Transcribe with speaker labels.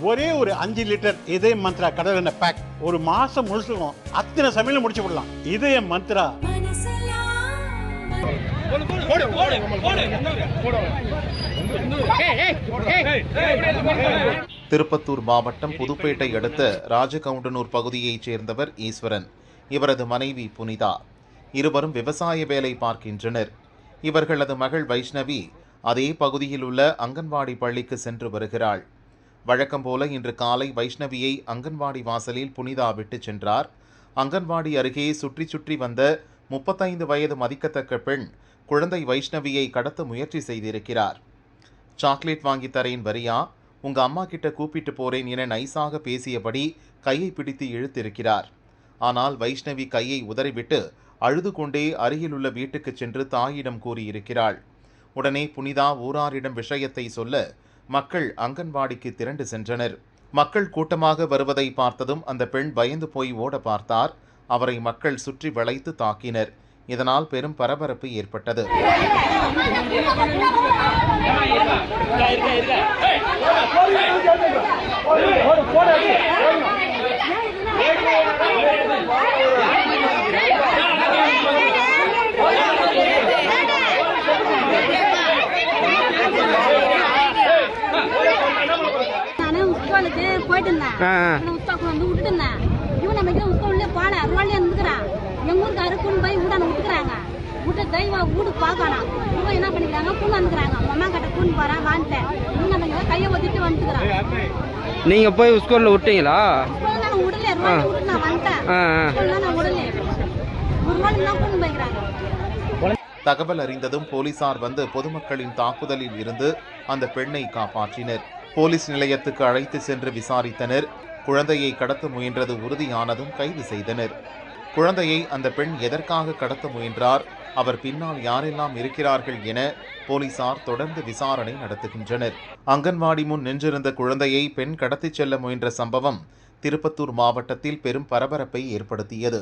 Speaker 1: ஒரே ஒரு அஞ்சு லிட்டர் இதய மந்த்ரா கடல் எண்ணெய் பேக் ஒரு மாசம் முழுசுக்கும் அத்தனை சமையல முடிச்சு விடலாம். இதய மந்த்ரா.
Speaker 2: திருப்பத்தூர் மாவட்டம் புதுப்பேட்டை அடுத்த ராஜகவுண்டனூர் பகுதியைச் சேர்ந்தவர் ஈஸ்வரன். இவரது மனைவி புனிதா. இருவரும் விவசாய வேலை பார்க்கின்றனர். இவர்களது மகள் வைஷ்ணவி அதே பகுதியில் உள்ள அங்கன்வாடி பள்ளிக்கு சென்று வருகிறாள். வழக்கம் போல இன்று காலை வைஷ்ணவியை அங்கன்வாடி வாசலில் புனிதா விட்டுச் சென்றார். அங்கன்வாடி அருகே சுற்றி சுற்றி வந்த முப்பத்தைந்து வயது மதிக்கத்தக்க பெண் குழந்தை வைஷ்ணவியை கடத்த முயற்சி செய்திருக்கிறார். சாக்லேட் வாங்கி தரேன் வரியா? உங்க அம்மா கிட்ட கூப்பிட்டு போறேன் என நைஸாக பேசியபடி கையை பிடித்து இழுத்திருக்கிறார். ஆனால் வைஷ்ணவி கையை உதறிவிட்டு அழுது கொண்டே அருகிலுள்ள வீட்டுக்கு சென்று தாயிடம் கூறியிருக்கிறாள். உடனே புனிதா ஊராரிடம் விஷயத்தை சொல்ல மக்கள் அங்கன்வாடிக்கு திரண்டு சென்றனர். மக்கள் கூட்டமாக வருவதை பார்த்ததும் அந்த பெண் பயந்து போய் ஓட பார்த்தார். அவரை மக்கள் சுற்றி வளைத்து தாக்கினர். இதனால் பெரும் பரபரப்பு ஏற்பட்டது.
Speaker 3: நானே இருந்தேன் வந்து விட்டுட்டு இருந்தேன் இவன் நம்ம கிட்ட போல இருந்துக்கிறான் எங்க ஊருக்கு அறுக்குன்னு போய் வீடான விட்டுக்கிறாங்க. விட்டு தெய்வம் வீடு பார்க்கணும் இவன் என்ன பண்ணிக்கிறாங்க? கூண்டு வந்துக்கிறாங்க அம்மா கிட்ட கூண்டு போறேன் வான்ட்டேன் இவங்க நம்ம கையை ஒத்திட்டு வந்துக்கிறான்.
Speaker 4: நீங்க போய் ஸ்கூல்ல விட்டீங்களா?
Speaker 3: நான் விடல. விட்டு நான் வந்துட்டேன் நான் விடல. ஒரு ரோடு தான் கூண்டு போய்க்கிறாங்க.
Speaker 2: தகவல் அறிந்ததும் போலீசார் வந்து பொதுமக்களின் தாக்குதலில் இருந்து அந்த பெண்ணை காப்பாற்றினர். போலீஸ் நிலையத்துக்கு அழைத்து சென்று விசாரித்தனர். குழந்தையை கடத்த முயன்றது உறுதியானதும் கைது செய்தனர். குழந்தையை அந்த பெண் எதற்காக கடத்த முயன்றார்? அவர் பின்னால் யாரெல்லாம் இருக்கிறார்கள் என போலீசார் தொடர்ந்து விசாரணை நடத்துகின்றனர். அங்கன்வாடி முன் நின்றிருந்த குழந்தையை பெண் கடத்திச் செல்ல முயன்ற சம்பவம் திருப்பத்தூர் மாவட்டத்தில் பெரும் பரபரப்பை ஏற்படுத்தியது.